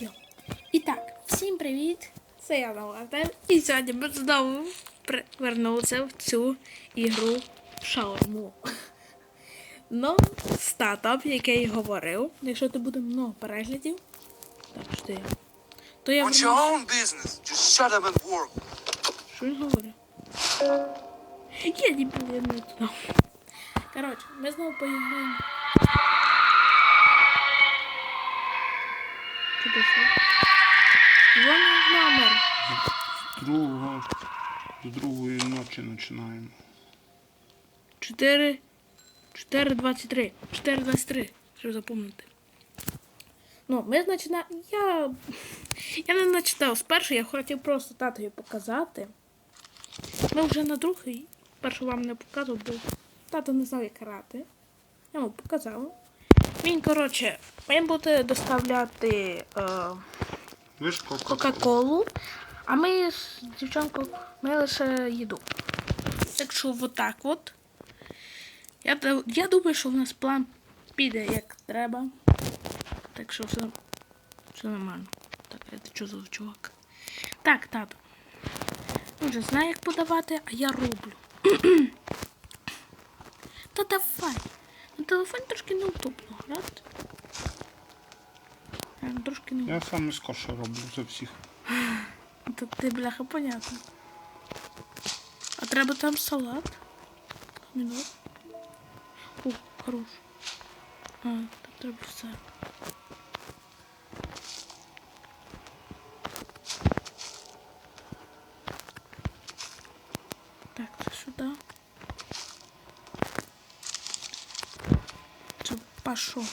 Йо. І так, всім привіт! Це я Артем. І сьогодні ми знову повернулися в цю ігру шаурму. Ну, стартап, який я говорив, якщо ти буде много переглядів, так що я. То я Want your own business. Just shut up and work. Що він говорить? Я не буду не туди. Коротше, ми знову поіграємо. Дзвонить номер. Другого, з другої ночі починаємо. 4, 4.23. 4.23. Щоб запомнити. Ну, ми на... я... я не начитав спершу, я хотів просто татові показати. Ми вже на другий. Першу вам не показував, бо тато не знав, як карати. Я йому показав. Він, коротше, він буде доставляти е, кока Кока-Колу, а ми з дівчонкою ми лише їду. Так що отак от. Я, я думаю, що в нас план піде як треба. Так що все, все нормально. Так, це що за чувак? Так, тато. Він вже знає, як подавати, а я роблю. Та давай. На телефоні трошки неудобно грати. Трошки не... Я сам із скорше роблю за всіх. Тут ти, бляха, понятно. А треба там салат. Помідор. О, хорош. А, там треба все. Так, це сюди. Пашо.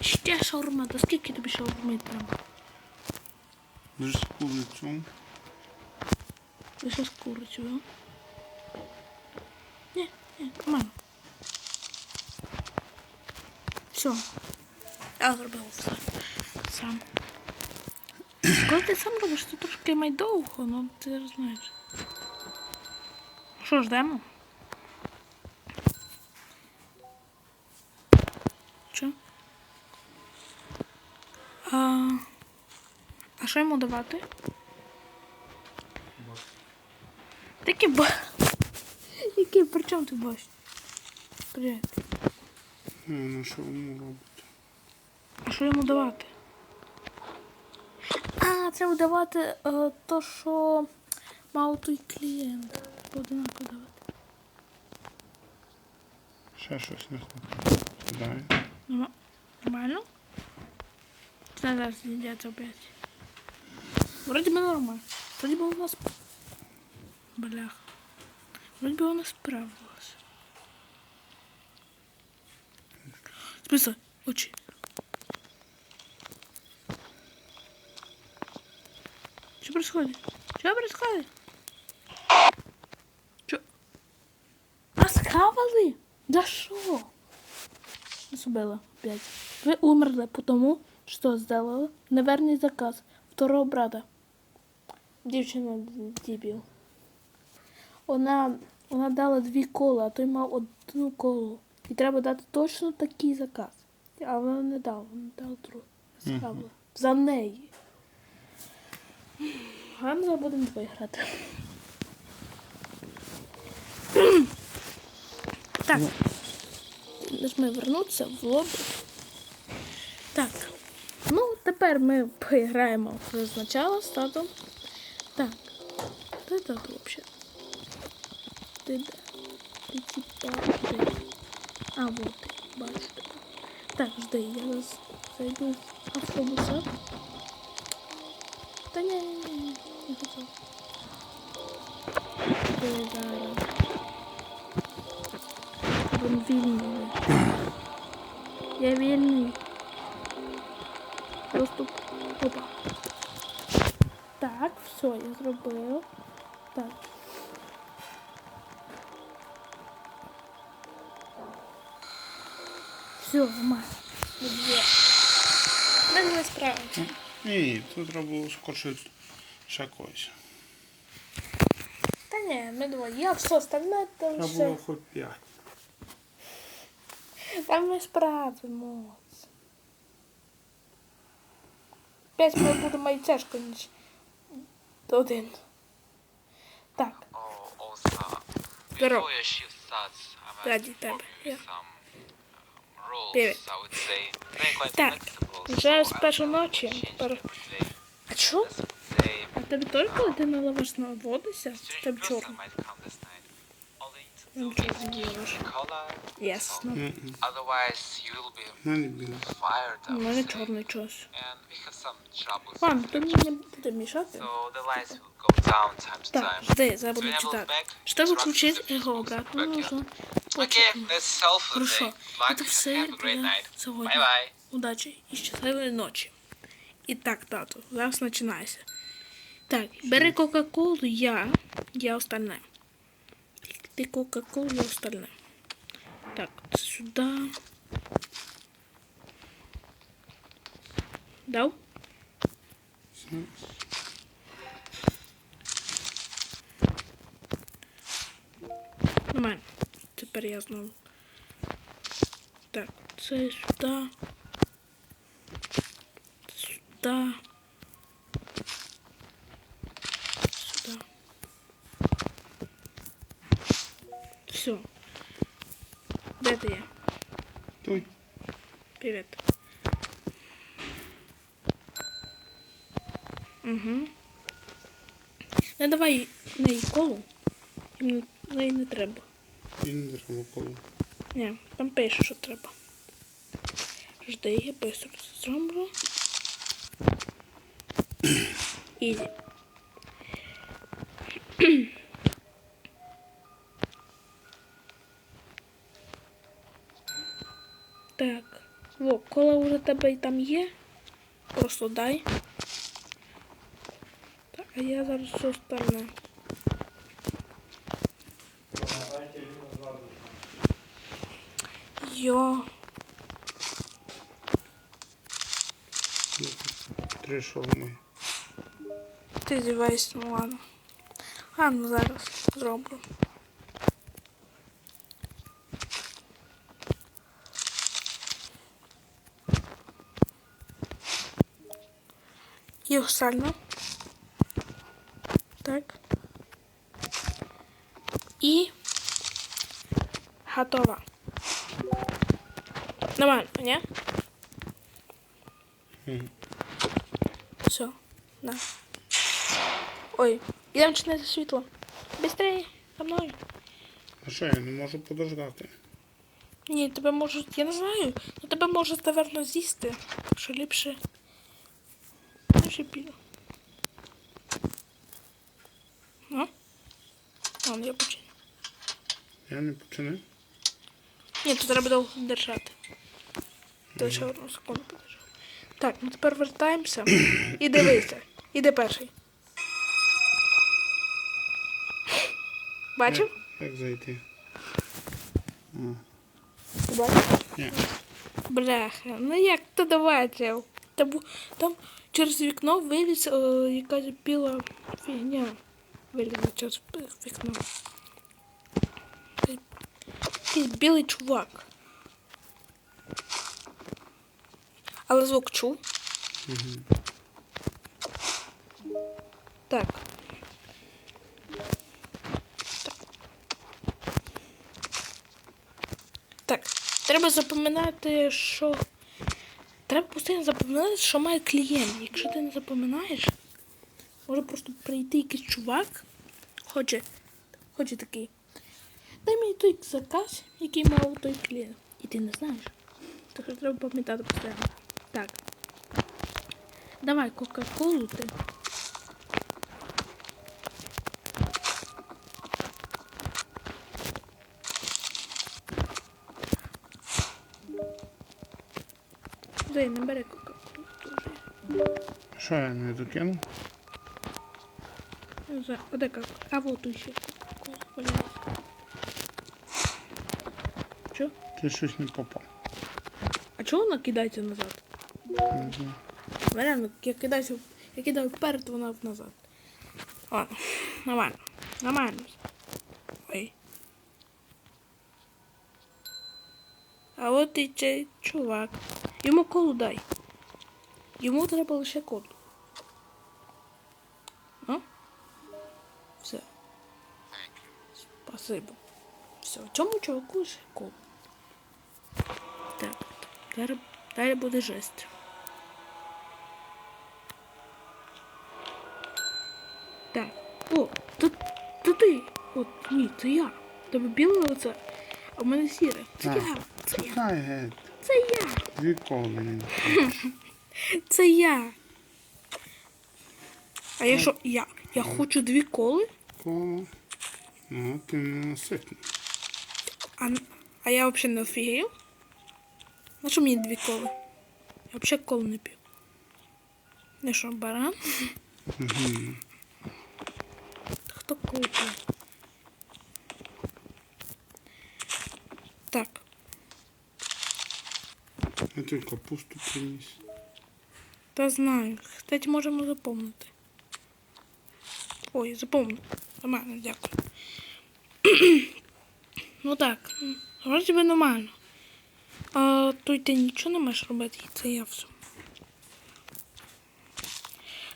Ще шаурма. Та скільки тобі шаурми треба? Ж з курицю. Лише з курицею. Ні, ні, нормально. Все. Я зробив все. Сам. Коли ти сам робиш, то трошки довго, ну ти ж. Що, ждемо? Що? А, а що йому давати? Такі ба. Який, при чому ти бачиш? Привіт. Ну, що йому робити? А що йому давати? А, це давати е, то, що мав той клієнт. Одинаково давати. Ще щось не хватає. Кидаю. Нормально? Це зараз їдять опять. Вроде бы нормально. Вроде бы у нас... Блях. Вроде бы у нас справилась. Смысл? Очи. Что происходит? Что происходит? Что? А схавали? Да шо? Нас убило опять. Вы умерли потому, что сделала неверный заказ второго брата. Дівчина дебіл. Вона, вона дала дві кола, а той мав одну колу. І треба дати точно такий заказ. А вона не дала, вона дала другу. За неї. Зараз будемо двоє грати. так. Нажми вернутися в лобі. Так. Ну, тепер ми поіграємо вже спочатку з татом. Так. Де тато взагалі? Ти де? Ти типа де? А, вот ти, бачу тебе. Так, жди, я зараз зайду з автобуса. Та ні, ні, ні, не хотів. Де зараз? Він вільний. Я вільний. Все, я зробив. Так. Все. Є. Ми не справимося. Ні, тут треба було скорше ще когось. Та ні, ми двоє. Я все остальне там Треба все. було хоч п'ять. Там ми справимося. 5 ми будемо і тяжко, ніж один. Так, Oh, Здорово. Раді тебе. um, Привіт. Так, вже з першої ночі. today. А чо? А тобі теж, коли ти наливаєш на водися, strange тебе чорно. might come this night. All they need to Ну, do чого is не color, Ясно. Otherwise you will be мене біле. fired, У мене чорний час. And we have some troubles. Ладно, with то мені не буде мішати. So the lights will go down time to Так, time. жди, зараз To буду enable читати. Щоб включити його обратно, that's all for Хорошо. and все для сьогодні. Bye-bye. Удачі і щасливої ночі. І так, тату, зараз починається. Так, бери Кока-Колу, я, я остальне. Ти Кока-Колу, я остальне. Так, це сюди. Дав? Нормально. Тепер я знову. Так, це. Сюди. Сюди. Все. Де ти є? Той. Привіт. Угу. Не давай неї колу. Неї не треба. І не треба коло. Ні, там пише, що треба. Жди, я быстро це зроблю. Ізі. Так. Во, кола вже тебе і там є. Просто дай. Так, а я зараз все остальне. Йо. Три шоломи. Ти зіваєшся, ну ладно. Ладно, зараз зроблю. І остально. Готово. Нормально, не? Все, на. Ой, ідемо чинити світло. Быстрее, за мною. А що, я не можу подождати? Ні, тебе можуть, я не знаю, ну тебе можуть, наверно, з'їсти. Так що ліпше. Ліпше піду. Ну? Ладно, я почину. Я не починаю. Ні, тут треба довго держати. То ще одну секунду подержав. Так, ну тепер вертаємося. І дивися. Іди перший. Бачив? Як, зайти? Бачив? ні. Бляха, ну як ти бачив? Там, бу- там через вікно виліз о, якась біла фігня. Вилізла через вікно. Якийсь білий чувак. Але звук чув. Так. Так, треба запам'ятати, що. Треба постійно запам'ятати, що має клієнт. Якщо ти не запам'ятаєш, може просто прийти якийсь чувак, хоче, хоче такий. Дай мені той заказ, який мав той клієнт. І ти не знаєш. Так що треба пам'ятати постійно. Так. Давай Кока-Колу ти. Дай, не бери Кока-Колу. Що я не докинув? Не знаю, а де как? А вот тут Що? Ти щось не попав. А чого вона кидається назад? Не знаю. Реально, я кидаюся, я кидаю вперед, вона назад. Ладно, нормально. Нормально. Ой. А от і цей чувак. Йому колу дай. Йому треба лише колу. Ну? Все. Спасибо. Все, цьому чуваку лише колу. Далі, далі буде жесть. Так. О, то, то ти. От, ні, це я. Тебе біле лице, а в мене сіре. Це Так. я. Це я. Це я. Дві коли. Це я. А якщо я, я хочу дві коли, Коло. Ну, ти не наситний. а, а я взагалі не офігею. На що мені дві коли? Я взагалі колу не п'ю. Не що, баран? Хто колу п'є? Так, Я тобі капусту приніс. та знаю. Кстати, можемо заповнити. Ой, заповнив. Нормально, дякую. ну так, вроді тебе нормально. А то й ти нічого не маєш робити, і це я все.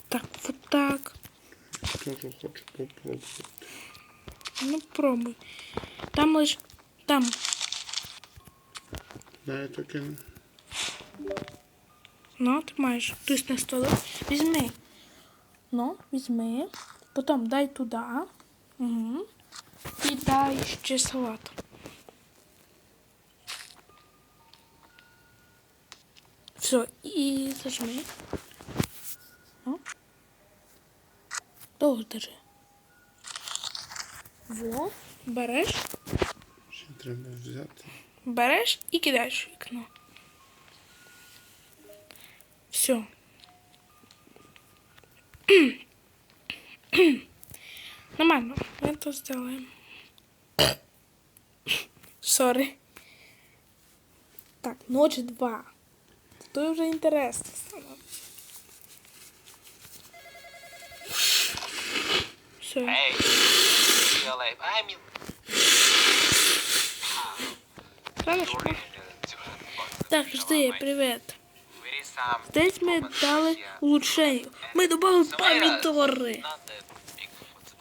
Так, от так. Теж хочу попробувати. Ну пробуй. Там лиш. Там. Дай таке. Ну, ти маєш. Тобто на столі. Візьми. Ну, візьми. Потім дай туди. Угу. І дай ще салат. Все, і зажми. О. Довго держи. Во, береш, Ще треба взяти. береш і кидаєш в вікно. Все. Нормально, мы это сделаем. Сори. Так, ночь два. то вже інтересно стало. Все. Хорошо. Так, жди, привет. Здесь мы дали улучшение. Мы добавили помидоры.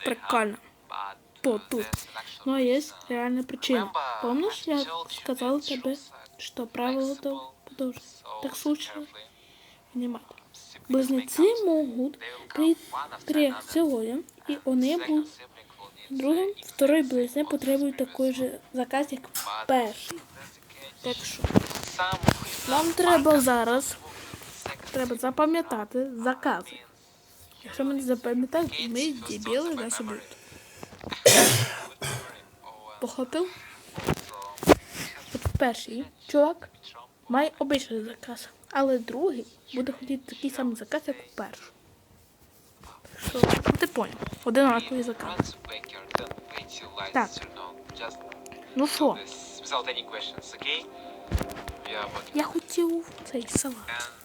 Прикольно. По тут. Но ну, а есть реальная причина. Помнишь, я сказал тебе, что правило то so Так carefully. Внимательно. Близнеці можуть при another. і вони будуть другим, второй близнець потребують такий же заказ, як перший. Так що нам треба зараз треба запам'ятати закази. Якщо ми не запам'ятаємо, ми дебіли. Or, uh, Похопив? От перший чувак. Має обичний заказ, але другий буде хотіти такий самий заказ, як у. Так що, ну ти поняв, одинаковий заказ. Так. Ну що, я хотів цей салат. Uh,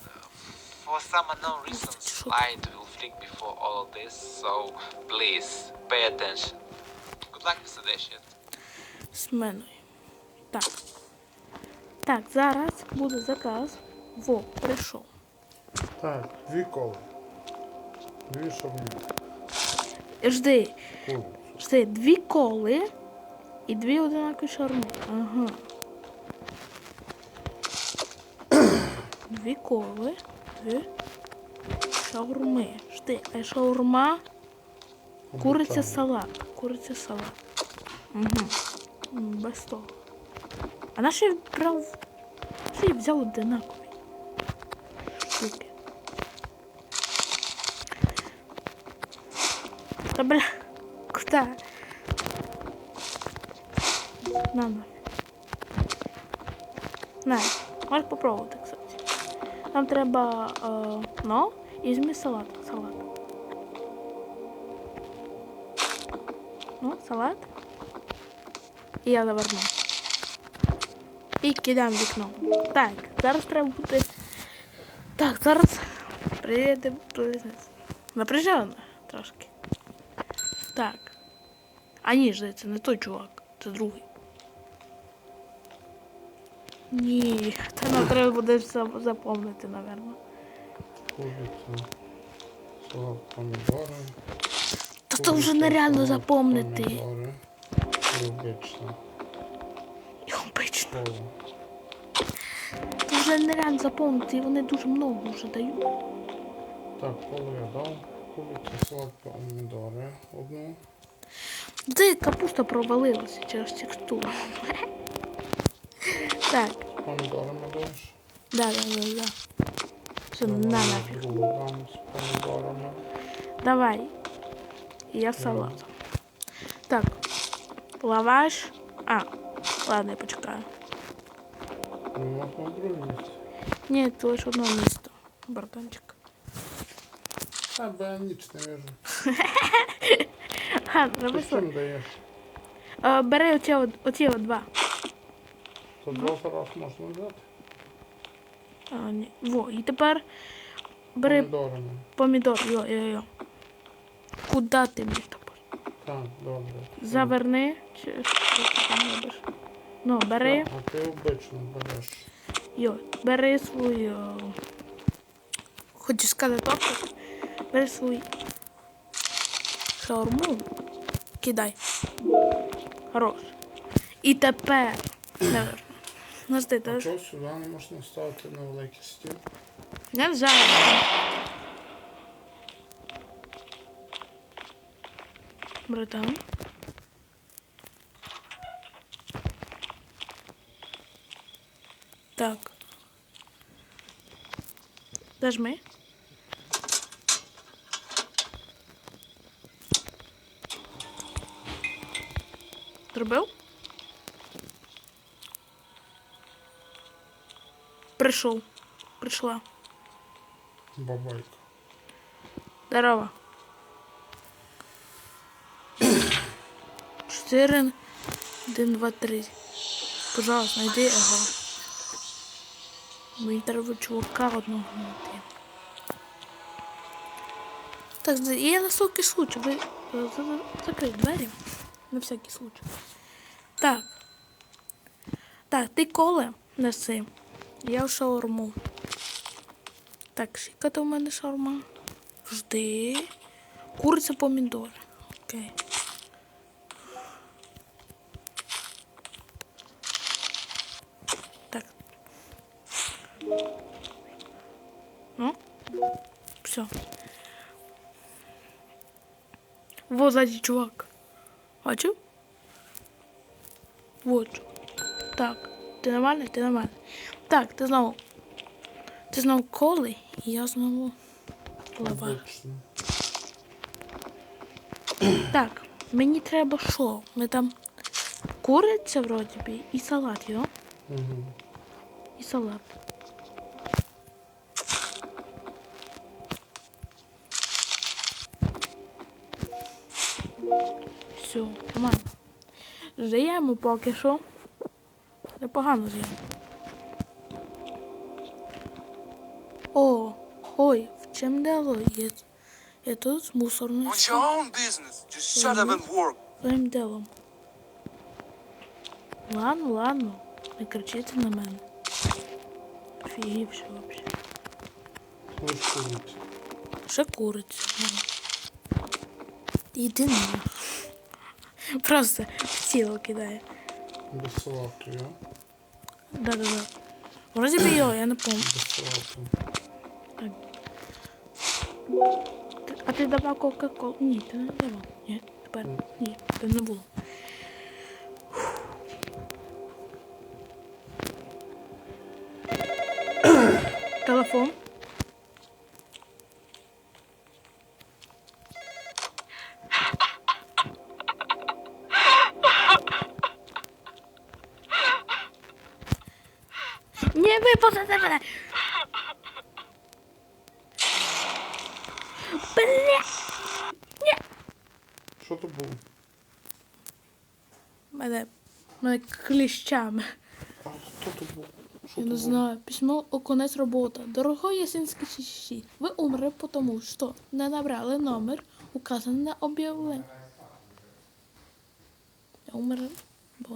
for some unknown reasons, light will flick before all of this, so please pay attention. Good luck with the shit. з меною. Так. Так, зараз буде заказ. Во, прийшов. Так, дві коли. Дві шовні. Жди, Коли. жди, дві коли і дві одинакові шаурми. Ага. Дві коли, дві шаурми. Жди, а шаурма, куриця салат. Куриця салат. Угу. Без того. А наш я брав. Що я взяв одинакові? Штуки. Да бля, куда? На, на. На, можеш попробувати, кстати. Нам треба, е, ну, і візьми салат, салат. Ну, салат. І я заверну. І кидаємо вікно. Так, зараз треба бути. Так, зараз приїде. Напряжено трошки. Так. А ні, ж, це не той чувак, це другий. Ні, це нам треба буде за- запомнити, напевно. Помідори. Та це вже нереально запомнити. помідори. І обично. І обично. Коло. Це вже нереально заповнити, і вони дуже много вже дають. Так, коло я дав. Кубики салат помідори одну. Де капуста провалилася через текстуру. Так, Помідорами даєш. да, да, да, да. Все, на другу з помідорами. Давай. Я салат. Так. Лаваш. А, ладно, я почекаю. Ну. Ні, це лише одне місто. Братанчик. А, я ніч не вижу. Ха, Ти треба чим даєш? Е, Бери оці, от- оці от два. То два зараз можна взяти? А, ні. Во, і тепер бери Помідорами. помідор. Йо, йо, йо. Куда ти мені топор? Так, добре. Заверни. Чи що ти там робиш? Ну, бери. Так, А ти обично береш. Йо, бери свою. Хочу сказати топор. Бери свій шаурму. Кидай. Хорош. І тепер. Наверно. Ну, ти А чого сюди не можна ставити на великий стіл? Я взяла. Братан. Так. Нажми. Зробив? Прийшов. Прийшла. Бабайка. Здорово. Чотири, один, два, три. Пожалуйста, найди його. Мені треба чувака одного знайти. Так, я на всякий случай. Ви е, за- за- закрий двері. На всякий случай. Так. Так, ти коле неси. Я в шаурму. Так, скільки то в мене шаурма? Жди. Куриця помідори. Окей. Ну. Все. Вот сзади чувак. Бачив? Вот. Так. Ти нормальний? Ти нормальний. Так, ти знову. Ти знову коли, і я знову лава. Так, мені треба що? Ми там куриця вроді би і салат, йо? Угу. І салат. Здаємо поки що. Непогано з'їмо. О, ой, в чим дело є? Я тут work. Своїм делом. Ладно, ладно. Не кричите на мене. Офігівши вообще. Ще куриця. Іди на. Просто в тіло кидає. Без салату, я? Да-да-да. Вроді би його, я не пам'ятаю. Без салату. Ти- А ти давав кока-колу? Ні, ти не давав. Ні, тепер ні, ти не було. Кліщами. А хто то був? Що Я не знаю. Письмо о конець робота. Дорогой ясинський чищі, ви умерли потому, що не набрали номер, указаний на об'явленні. Я умер, бо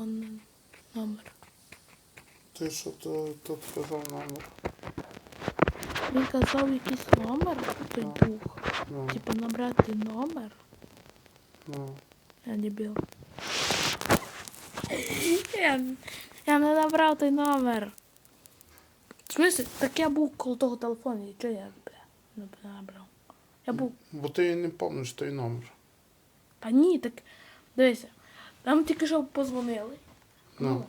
номер. Ти що то, то сказав номер? Він казав якийсь номер, той дух. Ну, Типа набрати номер. ну. Я дебіл. Я, я не набрав той номер. В смысле, так я був коло того телефону, і чого я бля, не набрав? Я був. Бо ти не пам'ятаєш той номер. Та ні, так дивися. Нам тільки що позвонили. Ну.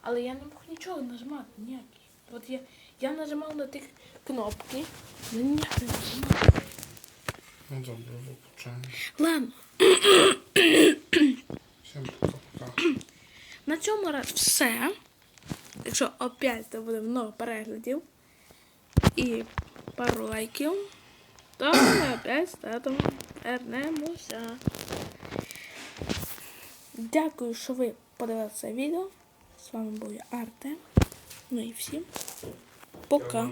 Але я не мог нічого нажимати, ніякі. От я, я нажимав на тих кнопки, але ніяк не нажимав. Ну добре, виключаємо. Ладно, Всім пока-пока. На цьому раз все. Якщо опять це буде много переглядів і пару лайків, то ми опять з татом вернемося. Дякую, що ви подивилися це відео. З вами був я Арте. Ну і всім пока.